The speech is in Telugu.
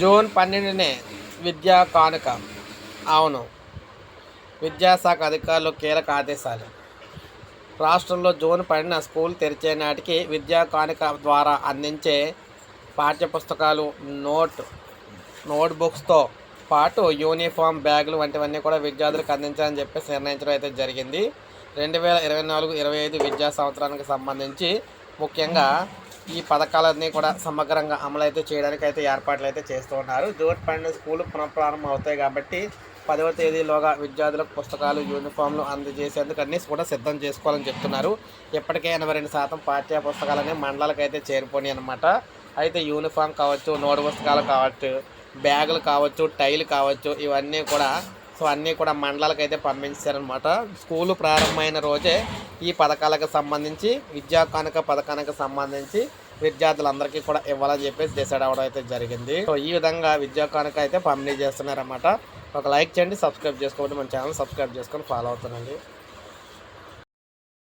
జూన్ పన్నెండునే విద్యా కానుక. అవును. విద్యాశాఖ అధికారులు కీలక ఆదేశాలు. రాష్ట్రంలో జూన్ పన్నెండున స్కూల్ తెరిచే నాటికి విద్యా కానుక ద్వారా అందించే పాఠ్యపుస్తకాలు నోట్ నోట్బుక్స్తో పాటు యూనిఫామ్ బ్యాగులు వంటివన్నీ కూడా విద్యార్థులకు అందించాలని చెప్పేసి నిర్ణయించడం అయితే జరిగింది. రెండు వేల ఇరవై నాలుగు ఇరవై ఐదు విద్యా సంవత్సరానికి సంబంధించి ముఖ్యంగా ఈ పథకాలన్నీ కూడా సమగ్రంగా అమలైతే చేయడానికి అయితే ఏర్పాట్లు అయితే చేస్తూ ఉన్నారు. జూన్ పన్నెండు స్కూల్ పునఃప్రారంభం అవుతాయి కాబట్టి పదవ తేదీలోగా విద్యార్థులకు పుస్తకాలు యూనిఫామ్లు అందజేసేందుకు అన్నీ కూడా సిద్ధం చేసుకోవాలని చెప్తున్నారు. ఇప్పటికే ఎనభై రెండు శాతం పాఠ్య పుస్తకాలన్నీ మండలాలకు అయితే చేరిపోయి అనమాట అయితే యూనిఫామ్ కావచ్చు నోటు పుస్తకాలు కావచ్చు బ్యాగులు కావచ్చు టైలు కావచ్చు ఇవన్నీ కూడా సో అన్నీ కూడా మండలాలకు అయితే పంపించారనమాట స్కూలు ప్రారంభమైన రోజే ఈ పథకాలకు సంబంధించి విద్యా కానుక పథకానికి సంబంధించి విద్యార్థులందరికీ కూడా ఇవ్వాలని చెప్పేసి డిసైడ్ అవ్వడం అయితే జరిగింది. సో ఈ విధంగా విద్యా కానుక అయితే పంపిణీ చేస్తున్నారన్నమాట. ఒక లైక్ చేయండి సబ్స్క్రైబ్ చేసుకోండి మన ఛానల్ సబ్స్క్రైబ్ చేసుకొని ఫాలో అవుతానండి